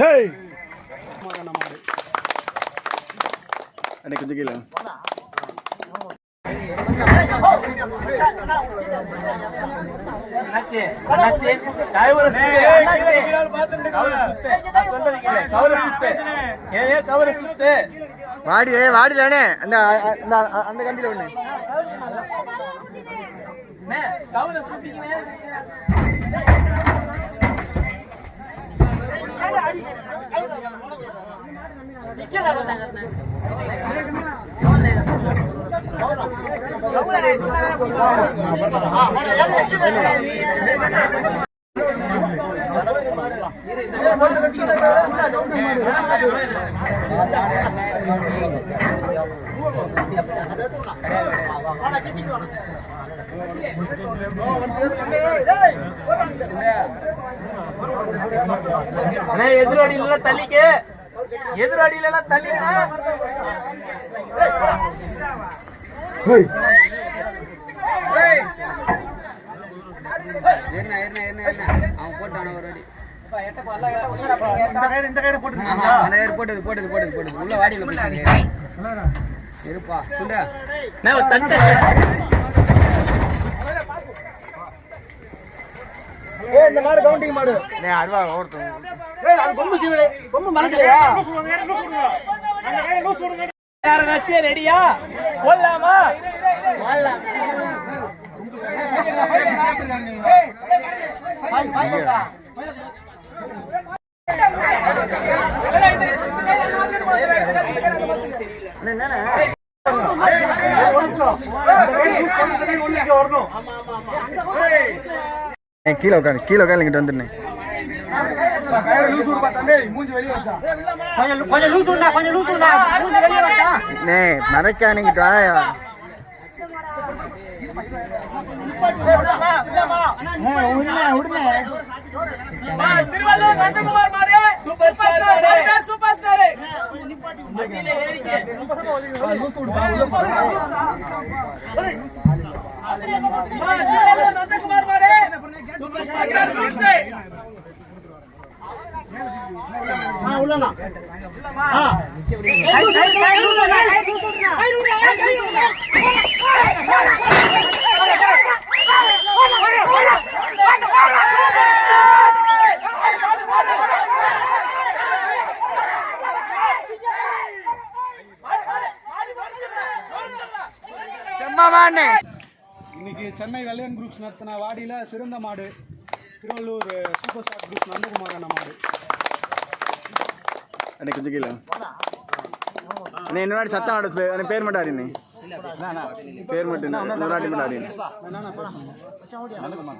Hey அண்ணே. கொஞ்சம் கீழே வாடி வாடிலானே அந்த அந்த அந்த கம்பியில் ஒன்று அண்ணே கவரை சுத்திக்கினே. அண்ணே எதிரடியில எல்லாம் எதிரடியில எல்லாம் தள்ளினா என்ன என்ன என்ன என்ன? அவன் போட்டான ஒரு அடி. இந்த கயிறு இந்த கயிறு போட்டு அந்த ஏர் போட்டது போட்டது போட்டது போட்டது. உள்ள வாடியில இருப்பா சுண்டா. நான் தட்டை. ஏய் இந்த மாடு கவுண்டிங் மாடு. நே அருவா ஒருத்தன் ஏய் அது பொம்பு சீவலே பொம்பு மலக்கலையா யாராச்சும் ரெடியா? போடலாமா கீழே உட்காந்து கீழே உட்காந்து இங்கிட்ட வந்துருந்தேன் மறைக்கானுங்கிட்ட? சூப்பர் ஸ்டார் சூப்பர் ஸ்டார் வண்டியில ஏறிக்க திருவள்ளூர் நந்தகுமார் மாடு சூப்பர் ஸ்டார் ஜூன்ஸே ஆ உள்ளனா ஆ செம்மாவானே இன்னைக்கு சென்னை வெள்ளையன் குரூப்ஸ் நடத்தின வாடியில சிறந்த மாடு Thiruvallur super star group Nandakumaran அண்ணா கொஞ்சம் கீழே அண்ணே இன்னொரு சத்தம் ஆடு அண்ணே பேர் மட்டும் ஆடினே பேர் மட்டும் இன்னொரு ஆட்டி மட்டும் ஆடினே என்னென்ன